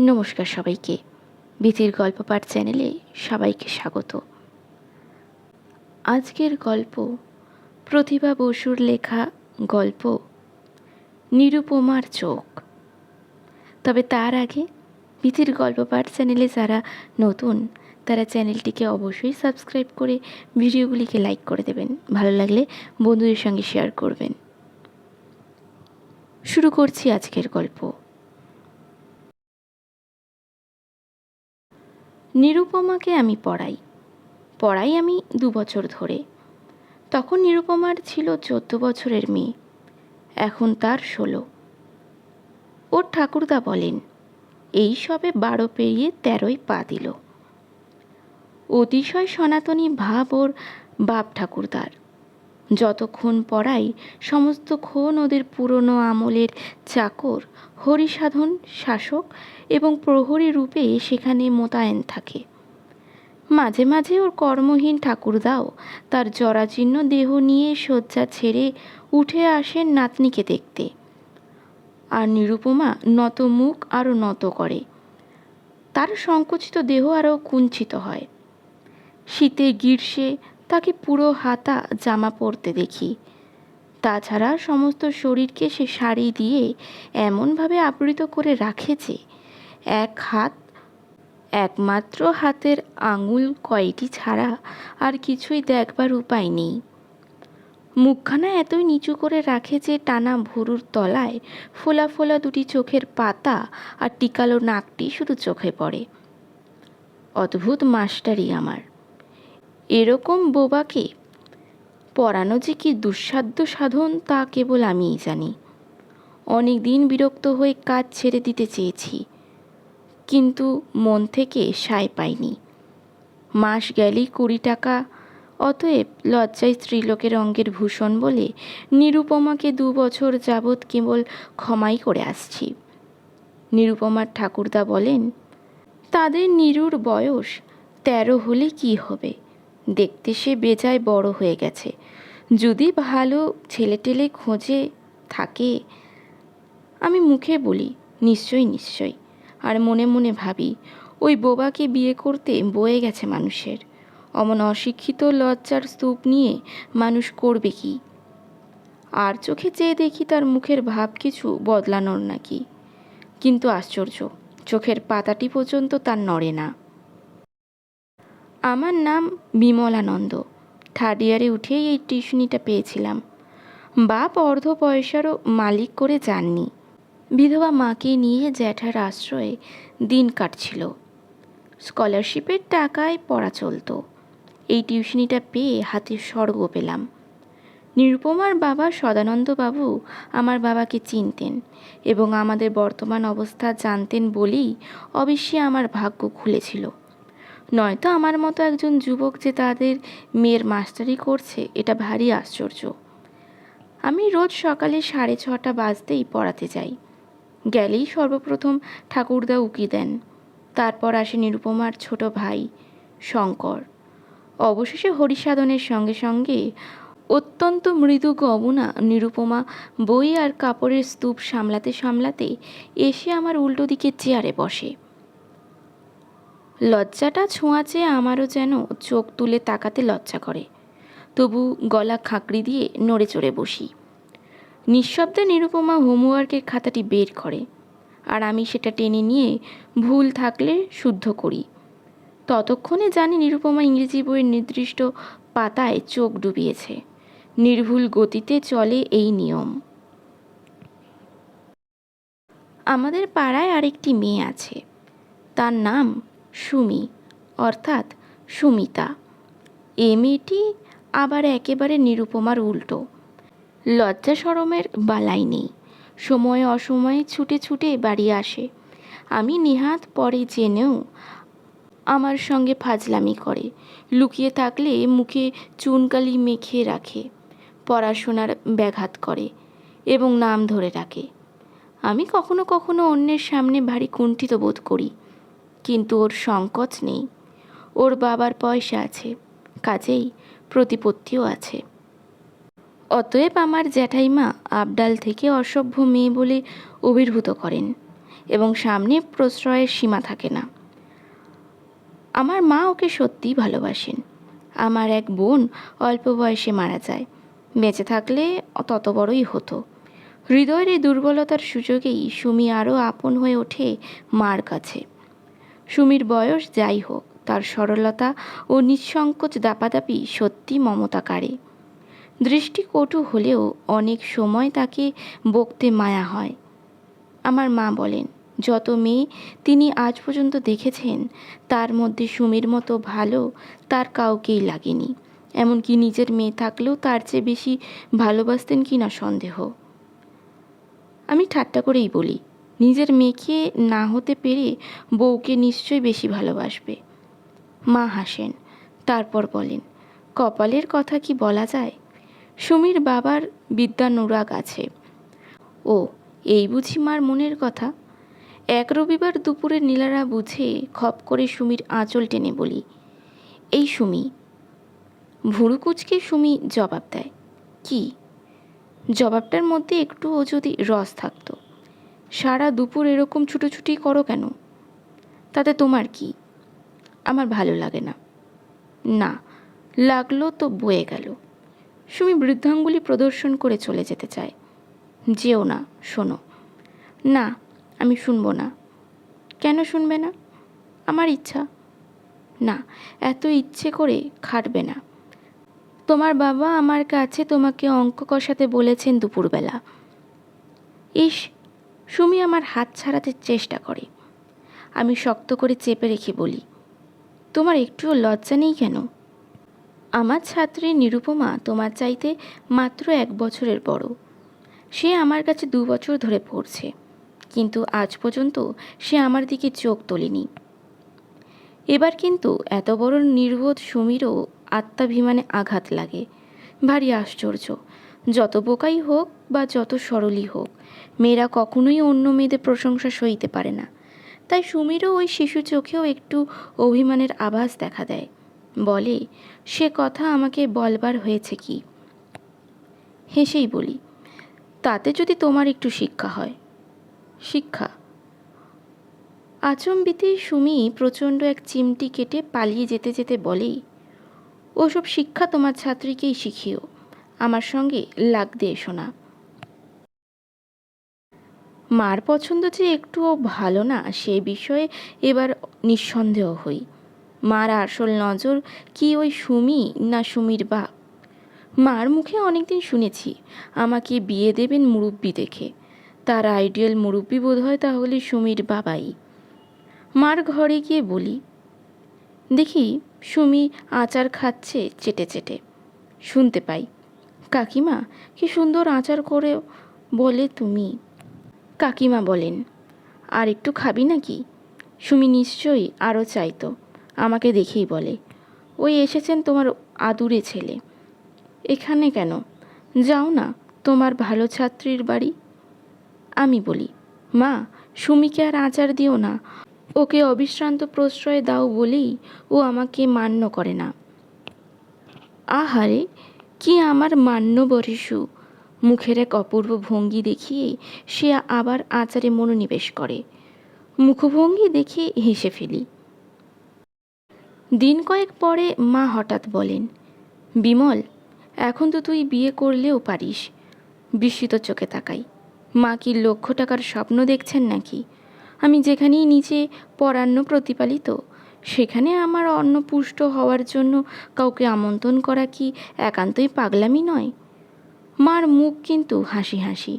নমস্কার সবাইকে। বিতির গল্প পাঠ চ্যানেলে সবাইকে স্বাগত। আজকের গল্প প্রতিভা বসুর লেখা গল্প নিরুপমার চোখ। তবে তার আগে বিতির গল্প পাঠ চ্যানেলে যারা নতুন, তারা চ্যানেলটিকে অবশ্যই সাবস্ক্রাইব করে ভিডিওগুলিকে লাইক করে দেবেন। ভালো লাগলে বন্ধুদের সঙ্গে শেয়ার করবেন। শুরু করছি আজকের গল্প। নিরুপমাকে আমি পড়াই। পড়াই আমি দু বছর ধরে। তখন নিরুপমার ছিল চোদ্দ বছরের মেয়ে। এখন তার ষোলো। ওর ঠাকুরদা বলেন, এই সবে বারো পেরিয়ে তেরোই পা দিল। অতিশয় সনাতনী ভাব ওর বাপ ঠাকুরদার। যতক্ষণ পড়াই সমস্ত ক্ষণ ওদের পুরনো আমলের চাকর, হরিসাধন শাসক এবং প্রহরী রূপে সেখানে মোতায়েন থাকে। মাঝে মাঝে ওর কর্মহীন ঠাকুরদাও তার জরাজীর্ণ দেহ নিয়ে শয্যা ছেড়ে উঠে আসেন নাতনিকে দেখতে। আর নিরুপমা নত মুখ আরও নত করে। তার সংকুচিত দেহ আরও কুঞ্চিত হয়। শীতে গ্রীষ্মে তাকে পুরো হাতা জামা পরতে দেখি। তাছাড়া সমস্ত শরীরকে সে শাড়ি দিয়ে এমনভাবে আবৃত করে রাখে যে এক হাত, একমাত্র হাতের আঙুল কয়টি ছাড়া আর কিছুই দেখবার উপায় নেই। মুখখানা এতই নিচু করে রাখে যে টানা ভুরুর তলায় ফোলা ফোলা দুটি চোখের পাতা আর টিকালো নাকটি শুধু চোখে পড়ে। অদ্ভুত মাস্টারি আমার। এরকম বোবাকে পড়ানো যে কি দুঃসাধ্য সাধন, তা কেবল আমিই জানি। অনেক দিন বিরক্ত হয়ে কাজ ছেড়ে দিতে চেয়েছি, কিন্তু মন থেকে সায় পাইনি। মাস গেলেই কুড়ি টাকা, অতএব লজ্জায় স্ত্রীলোকের অঙ্গের ভূষণ বলে নিরুপমাকে দু বছর যাবৎ কেবল ক্ষমাই করে আসছি। নিরুপমার ঠাকুরদা বলেন, তাদের নিরুর বয়স তেরো হলে কি হবে? দেখতে সে বেজায় বড় হয়ে গেছে। যদি ভালো ছেলে টেলে খোঁজে থাকে? আমি মুখে বলি, নিশ্চয়ই নিশ্চয়ই। আর মনে মনে ভাবি, ওই বোবাকে বিয়ে করতে বয়ে গেছে মানুষের। অমন অশিক্ষিত লজ্জার স্তূপ নিয়ে মানুষ করবে কি? আর চোখে চেয়ে দেখি তার মুখের ভাব কিছু বদলানোর নাকি। কিন্তু আশ্চর্য, চোখের পাতাটি পর্যন্ত তার নড়ে না। আমার নাম বিমলানন্দ। থার্ড ইয়ারে উঠেই এই টিউশনিটা পেয়েছিলাম। বাপ অর্ধ পয়সারও মালিক করে যাননি। বিধবা মাকে নিয়ে জ্যাঠার আশ্রয়ে দিন কাটছিল। স্কলারশিপের টাকায় পড়া চলতো। এই টিউশনিটা পেয়ে হাতে স্বর্গ পেলাম। নিরুপমার বাবা সদানন্দবাবু আমার বাবাকে চিনতেন এবং আমাদের বর্তমান অবস্থা জানতেন বলেই অবশ্যই আমার ভাগ্য খুলেছিল। নয়তো আমার মতো একজন যুবক যে তাদের মেয়ের মাস্টারি করছে, এটা ভারী আশ্চর্য। আমি রোজ সকালে সাড়ে ছটা বাজতেই পড়াতে যাই। গেলেই সর্বপ্রথম ঠাকুরদা উকি দেন। তারপর আসে নিরুপমার ছোট ভাই, শঙ্কর। অবশেষে হরিসাধনের সঙ্গে সঙ্গে অত্যন্ত মৃদু গমনা নিরুপমা বই আর কাপড়ের স্তূপ সামলাতে সামলাতে এসে আমার উল্টো দিকে চেয়ারে বসে। লজ্জাটা ছোঁয়াচে আমারও যেন চোখ তুলে তাকাতে লজ্জা করে। তবু গলা খাঁকড়ি দিয়ে নড়ে চড়ে বসি। নিঃশব্দে নিরুপমা হোমওয়ার্কের খাতাটি বের করে আর আমি সেটা টেনে নিয়ে ভুল থাকলে শুদ্ধ করি। ততক্ষণে জানি নিরুপমা ইংরেজি বইয়ের নির্দিষ্ট পাতায় চোখ ডুবিয়েছে। নির্ভুল গতিতে চলে এই নিয়ম। আমাদের পাড়ায় আরেকটি মেয়ে আছে। তার নাম সুমি, অর্থাৎ সুমিতা। এ মেয়েটি আবার একেবারে নিরুপমার উল্টো। লজ্জা সরমের বালাই নেই। সময়ে অসময়ে ছুটে ছুটে বাড়ি আসে। আমি নিহাত পরে জেনেও আমার সঙ্গে ফাজলামি করে। লুকিয়ে থাকলে মুখে চুনকালি মেখে রাখে। পড়াশোনার ব্যাঘাত করে এবং নাম ধরে রাখে। আমি কখনো কখনো অন্যের সামনে ভারী কুণ্ঠিত বোধ করি। কিন্তু ওর সংকোচ নেই। ওর বাবার পয়সা আছে, কাজেই প্রতিপত্তিও আছে। অতএব আমার জ্যাঠাইমা আবডাল থেকে অসভ্য মেয়ে বলে অভিভূত করেন এবং সামনে প্রশ্রয়ের সীমা থাকে না। আমার মা ওকে সত্যিই ভালোবাসেন। আমার এক বোন অল্প বয়সে মারা যায়। বেঁচে থাকলে তত বড়ই হতো। হৃদয়ের এই দুর্বলতার সুযোগেই সুমি আরও আপন হয়ে ওঠে মার কাছে। সুমির বয়স যাই হোক, তার সরলতা ও নিঃসংকোচ দাপাদাপি সত্যি মমতা কাড়ে দৃষ্টি কটু হলেও অনেক সময় তাকে বকতে মায়া হয়। আমার মা বলেন, যত মেয়ে তিনি আজ পর্যন্ত দেখেছেন, তার মধ্যে সুমির মতো ভালো তার কাউকেই লাগেনি। এমনকি নিজের মেয়ে থাকলেও তার চেয়ে বেশি ভালোবাসতেন কি না সন্দেহ। আমি ঠাট্টা করেই বলি নিজের মেয়েকে না হতে পেরে বউকে নিশ্চয়ই বেশি ভালোবাসবে। মা হাসেন, তারপর বলেন, কপালের কথা কি বলা যায়? সুমির বাবার বিদ্যানুরাগ আছে। ও, এই বুঝি মার মনের কথা? এক রবিবার দুপুরে নীলারা বুঝে খপ করে সুমির আঁচল টেনে বলি, এই সুমি। ভুরু কুচকে সুমি জবাব দেয়, কি? জবাবটার মধ্যে একটুও যদি রস থাকতো। সারা দুপুর এরকম ছুটোছুটি করো কেন? তাতে তোমার কি? আমার ভালো লাগে না। না, লাগল তো বয়ে গেল। সুমি বৃদ্ধাঙ্গুলি প্রদর্শন করে চলে যেতে চায়। যেও না, শোনো। না, আমি শুনব না। কেন শুনবে না? আমার ইচ্ছা। না, এত ইচ্ছে করে খাটবে না। তোমার বাবা আমার কাছে তোমাকে অঙ্ক কষাতে বলেছেন দুপুরবেলা। ইস সুমি আমার হাত ছাড়াতে চেষ্টা করে। আমি শক্ত করে চেপে রেখে বলি, তোমার একটুও লজ্জা নেই কেন? আমার ছাত্রী নিরুপমা তোমার চাইতে মাত্র এক বছরের বড়। সে আমার কাছে দু বছর ধরে পড়ছে, কিন্তু আজ পর্যন্ত সে আমার দিকে চোখ তোলেনি। এবার কিন্তু এত বড় নির্বোধ সুমিরও আত্মাভিমানে আঘাত লাগে। ভারী আশ্চর্য, যত বোকাই হোক বা যত সরলই হোক মেয়েরা কখনোই অন্য মেয়েদের প্রশংসা সইতে পারে না। তাই সুমিরও ওই শিশু চোখেও একটু অভিমানের আভাস দেখা দেয়। বলে, সে কথা আমাকে বলবার হয়েছে কি? হেসেই বলি, তাতে যদি তোমার একটু শিক্ষা হয়। শিক্ষা? আচম্বিতে সুমি প্রচণ্ড এক চিমটি কেটে পালিয়ে যেতে যেতে বলেই, ওসব শিক্ষা তোমার ছাত্রীকেই শিখিও। আমার সঙ্গে লাগতে এসো না। মার পছন্দ যে একটুও ভালো না, সে বিষয়ে এবার নিঃসন্দেহ হই। মার আসল নজর কি ওই সুমি না সুমির বাপ? মার মুখে অনেকদিন শুনেছি, আমাকে বিয়ে দেবেন মুরব্বি দেখে। তার আইডিয়াল মুরব্বি বোধ হয় তাহলে সুমির বাবাই। মার ঘরে গিয়ে বলি, দেখি, সুমি আচার খাচ্ছে চেটে চেটে। শুনতে পাই। কাকিমা, কি সুন্দর আচার করে বলে তুমি? কাকিমা বলেন, আর একটু খাবি নাকি? সুমি নিশ্চয়ই আরও চাইতো, আমাকে দেখেই বলে, ওই এসেছেন তোমার আদুরে ছেলে, এখানে কেন? যাও না, তোমার ভালো ছাত্রীর বাড়ি? আমি বলি, মা, সুমিকে আর আচার দিও না, ওকে অবিশ্রান্ত প্রশ্রয় দাও বলেই ও আমাকে মান্য করে না। আহারে, কি আমার মান্য বরিসু মুখের এক অপূর্ব ভঙ্গি দেখিয়ে সে আবার আচারে মনোনিবেশ করে। মুখভঙ্গি দেখে হেসে ফেলি। দিন কয়েক পরে মা হঠাৎ বলেন, বিমল, এখন তো তুই বিয়ে করলেও পারিস। বিস্মিত চোখে তাকাই। মা কি লক্ষ টাকার স্বপ্ন দেখছেন নাকি? আমি যেখানেই নিচে পরান্ন প্রতিপালিত, সেখানে আমার অন্নপুষ্ট হওয়ার জন্য কাউকে আমন্ত্রণ করা কি একান্তই পাগলামি নয়? মার মুখ কিন্তু হাসি হাসি।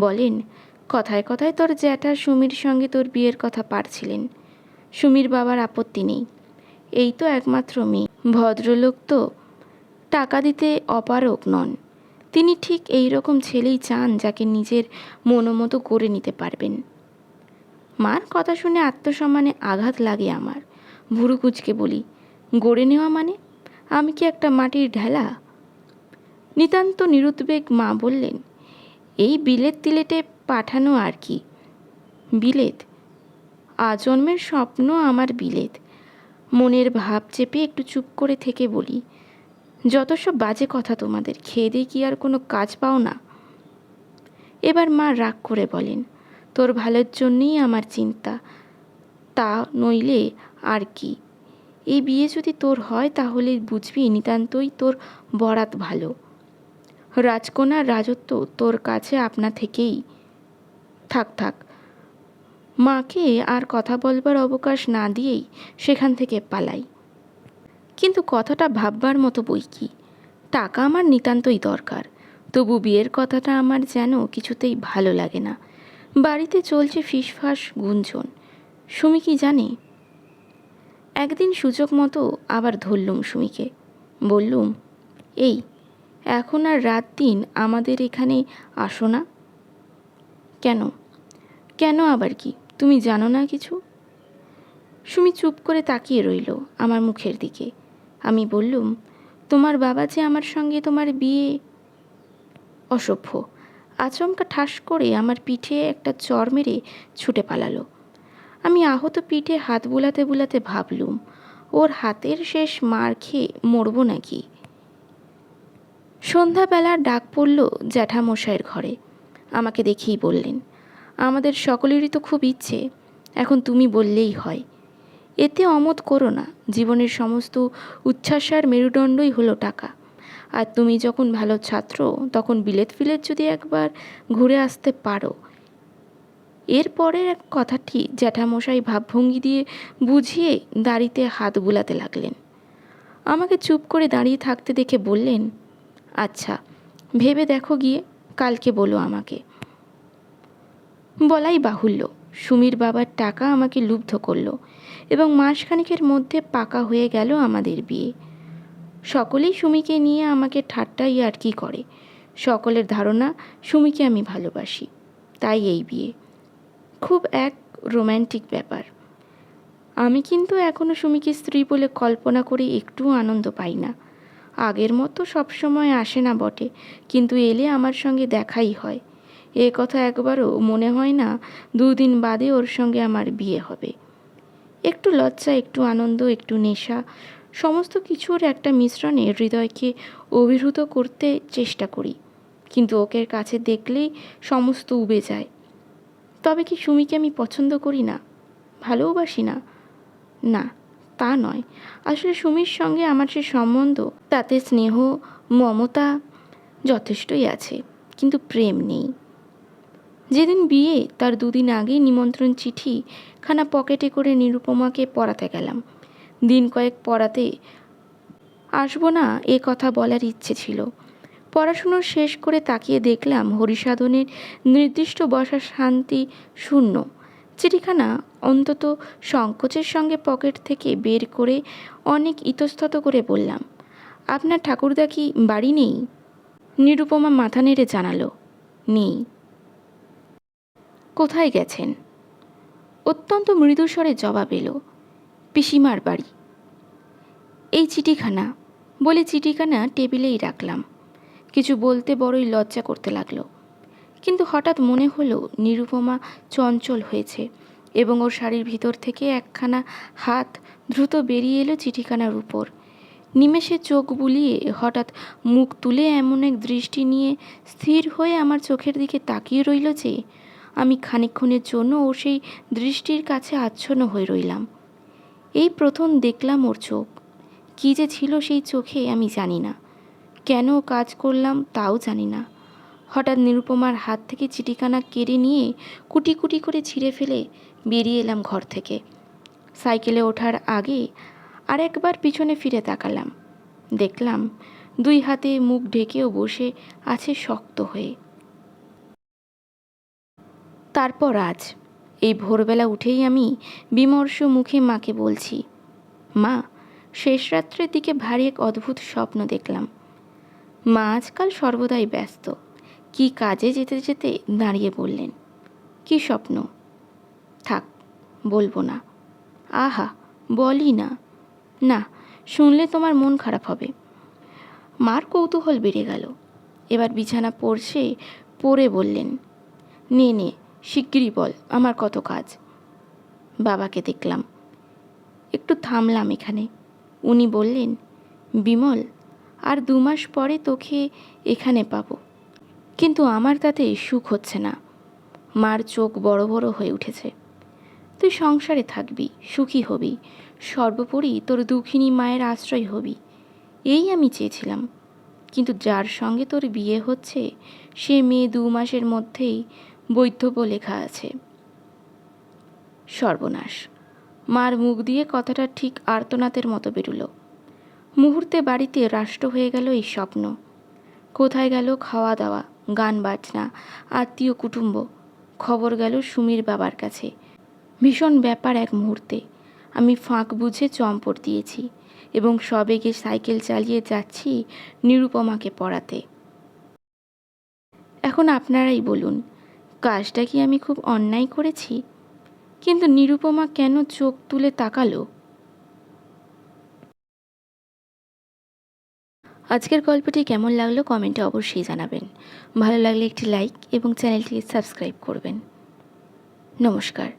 বলেন, কথায় কথায় তোর জ্যাঠা সুমির সঙ্গে তোর বিয়ের কথা পারছিলেন। সুমির বাবার আপত্তি নেই। এই তো একমাত্র মেয়ে। ভদ্রলোক তো টাকা দিতে অপারক নন। তিনি ঠিক এই রকম ছেলেই চান যাকে নিজের মনোমতো করে নিতে পারবেন। মার কথা শুনে আত্মসম্মানে আঘাত লাগে আমার। ভুরু কুচকে বলি, গড়ে নেওয়া মানে? আমি কি একটা মাটির ঢেলা? নিতান্ত নিরুদ্বেগ মা বললেন, এই বিলেত তিলেটে পাঠানো আর কি? বিলেত? আজন্মের স্বপ্ন আমার বিলেত। মনের ভাব চেপে একটু চুপ করে থেকে বলি, যত সব বাজে কথা তোমাদের, খেয়ে দিয়ে কি আর কোনো কাজ পাও না? এবার মা রাগ করে বলেন, তোর ভালোর জন্যেই আমার চিন্তা। তা নইলে আর কি? এই বিয়ে যদি তোর হয় তাহলে বুঝবি নিতান্তই তোর বরাত ভালো। রাজকন্যার রাজত্ব তোর কাছে আপনা থেকেই। থাক থাক। মাকে আর কথা বলবার অবকাশ না দিয়েই সেখান থেকে পালাই। কিন্তু কথাটা ভাববার মতো বই কি? টাকা আমার নিতান্তই দরকার। তবু বিয়ের কথাটা আমার যেন কিছুতেই ভালো লাগে না। বাড়িতে চলছে ফিসফাস গুঞ্জন। সুমি কি জানে? একদিন সুযোগ মতো আবার ধরলুম সুমিকে। বললুম, এই এখন আর রাত দিন আমাদের এখানে আসো না। কেন? কেন আবার কি? তুমি জানো না কিছু? সুমি চুপ করে তাকিয়ে রইল আমার মুখের দিকে। আমি বললুম, তোমার বাবা যে আমার সঙ্গে তোমার বিয়ে অসভ্য। আচমকা ঠাস করে আমার পিঠে একটা চর মেরে ছুটে পালালো। আমি আহত পিঠে হাত বুলাতে বুলাতে ভাবলুম, ওর হাতের শেষ মার খেয়ে মরবো নাকি? সন্ধ্যাবেলা ডাক পড়ল জ্যাঠামশাইয়ের ঘরে। আমাকে দেখেই বললেন, আমাদের সকলেরই তো খুব ইচ্ছে, এখন তুমি বললেই হয়। এতে অমত করো না, জীবনের সমস্ত উচ্ছ্বাসার মেরুদণ্ডই হলো টাকা। আর তুমি যখন ভালো ছাত্র, তখন বিলেত ফিলেত যদি একবার ঘুরে আসতে পারো। এরপরের এক কথাটি জ্যাঠামশাই ভাবভঙ্গি দিয়ে বুঝিয়ে দাড়িতে হাত বুলাতে লাগলেন। আমাকে চুপ করে দাঁড়িয়ে থাকতে দেখে বললেন আচ্ছা ভেবে দেখো গিয়ে, কালকে বলো আমাকে। বলাই বাহুল্য, সুমির বাবার টাকা আমাকে লুব্ধ করল এবং মাসখানেকের মধ্যে পাকা হয়ে গেল আমাদের বিয়ে। সকলেই সুমিকে নিয়ে আমাকে ঠাট্টাই আর কি করে। সকলের ধারণা, সুমিকে আমি ভালোবাসি, তাই এই বিয়ে। খুব এক রোম্যান্টিক ব্যাপার। আমি কিন্তু এখনও সুমিকে স্ত্রী বলে কল্পনা করে একটুও আনন্দ পাই না। আগের মতো সবসময় আসে না বটে, কিন্তু এলে আমার সঙ্গে দেখাই হয়। এ কথা একবারও মনে হয় না, দুদিন বাদে ওর সঙ্গে আমার বিয়ে হবে। একটু লজ্জা, একটু আনন্দ, একটু নেশা, সমস্ত কিছুর একটা মিশ্রণে হৃদয়কে অভিভূত করতে চেষ্টা করি। কিন্তু ওকে কাছে দেখলেই সমস্ত উবে যায়। তবে কি সুমিকে আমি পছন্দ করি না? ভালোবাসি না? না। তা নয়। আসলে সুমির সঙ্গে আমার যে সম্বন্ধ, তাতে স্নেহ, মমতা যথেষ্টই আছে, কিন্তু প্রেম নেই। যেদিন বিয়ে, তার দুদিন আগে নিমন্ত্রণ চিঠি খানা পকেটে করে নিরুপমাকে পড়াতে গেলাম। দিন কয়েক পড়াতে আসব না, এ কথা বলার ইচ্ছে ছিল। পড়াশুনো শেষ করে তাকিয়ে দেখলাম হরিসাধনের নির্দিষ্ট বসার শান্তি শূন্য। চিঠিখানা অন্তত সংকোচের সঙ্গে পকেট থেকে বের করে অনেক ইতস্তত করে বললাম, আপনার ঠাকুরদা কি বাড়ি নেই? নিরুপমা মাথা নেড়ে জানালো, নেই। কোথায় গেছেন? অত্যন্ত মৃদুস্বরে জবাব এলো, পিসিমার বাড়ি। এই চিঠিখানা? বলে চিঠিখানা টেবিলেই রাখলাম। কিছু বলতে বড়ই লজ্জা করতে লাগল। কিন্তু হঠাৎ মনে হলো নিরুপমা চঞ্চল হয়েছে এবং ওর শাড়ির ভিতর থেকে একখানা হাত দ্রুত বেরিয়ে এলো চিঠিখানার উপর। নিমেষে চোখ বুলিয়ে হঠাৎ মুখ তুলে এমন এক দৃষ্টি নিয়ে স্থির হয়ে আমার চোখের দিকে তাকিয়ে রইল যে, আমি খানিকক্ষণের জন্য ও সেই দৃষ্টির কাছে আচ্ছন্ন হয়ে রইলাম। এই প্রথম দেখলাম ওর চোখ। কী যে ছিল সেই চোখে আমি জানি না। কেন কাজ করলাম তাও জানি না। হঠাৎ নিরুপমার হাত থেকে চিঠিখানা কেড়ে নিয়ে কুটি কুটি করে ছিঁড়ে ফেলে বেরিয়ে এলাম ঘর থেকে। সাইকেলে ওঠার আগে আর একবার পিছনে ফিরে তাকালাম। দেখলাম দুই হাতে মুখ ঢেকেও বসে আছে শক্ত হয়ে। তারপর আজ, এই ভোরবেলা উঠেই আমি বিমর্ষ মুখে মাকে বলছি, মা, শেষ রাত্রের দিকে ভারী এক অদ্ভুত স্বপ্ন দেখলাম। মা আজকাল সর্বদাই ব্যস্ত। কি কাজে যেতে যেতে দাঁড়িয়ে বললেন, কি স্বপ্ন? থাক, বলব না। আহা, বলি না। না, শুনলে তোমার মন খারাপ হবে। মার কৌতূহল বেড়ে গেল। এবার বিছানা পড়ছে, পড়ে বললেন, নে নে, শিগগিরই বল, আমার কত কাজ। বাবাকে দেখলাম। একটু থামলাম এখানে। উনি বললেন, বিমল, আর দু মাস পরে তোকে এখানে পাবো। কিন্তু আমার তাতে সুখ হচ্ছে না। মার চোখ বড় বড় হয়ে উঠেছে। তুই সংসারে থাকবি, সুখী হবি। সর্বোপরি তোর দুঃখিনী মায়ের আশ্রয় হবি। এই আমি চেয়েছিলাম। কিন্তু যার সঙ্গে তোর বিয়ে হচ্ছে, সে মেয়ে দু মাসের মধ্যেই বৈধব্য লেখা আছে। সর্বনাশ। মার মুখ দিয়ে কথাটা ঠিক আর্তনাতের মতো বেরুলো। মুহূর্তে বাড়িতে রাষ্ট্র হয়ে গেল এই স্বপ্ন। কোথায় গেল খাওয়া দাওয়া। গান বাজনা, আত্মীয় কুটুম্ব। খবর গেল সুমির বাবার কাছে। ভীষণ ব্যাপার এক মুহূর্তে। আমি ফাঁক বুঝে চম্পট দিয়েছি এবং সবেগে সাইকেল চালিয়ে যাচ্ছি নিরুপমাকে পড়াতে। এখন আপনারাই বলুন, কাজটা কি আমি খুব অন্যায় করেছি? কিন্তু নিরুপমা কেন চোখ তুলে তাকালো? আজকের গল্পটি কেমন লাগল কমেন্টে অবশ্যই জানাবেন। ভালো লাগলে একটি লাইক এবং চ্যানেলটি সাবস্ক্রাইব করবেন। নমস্কার।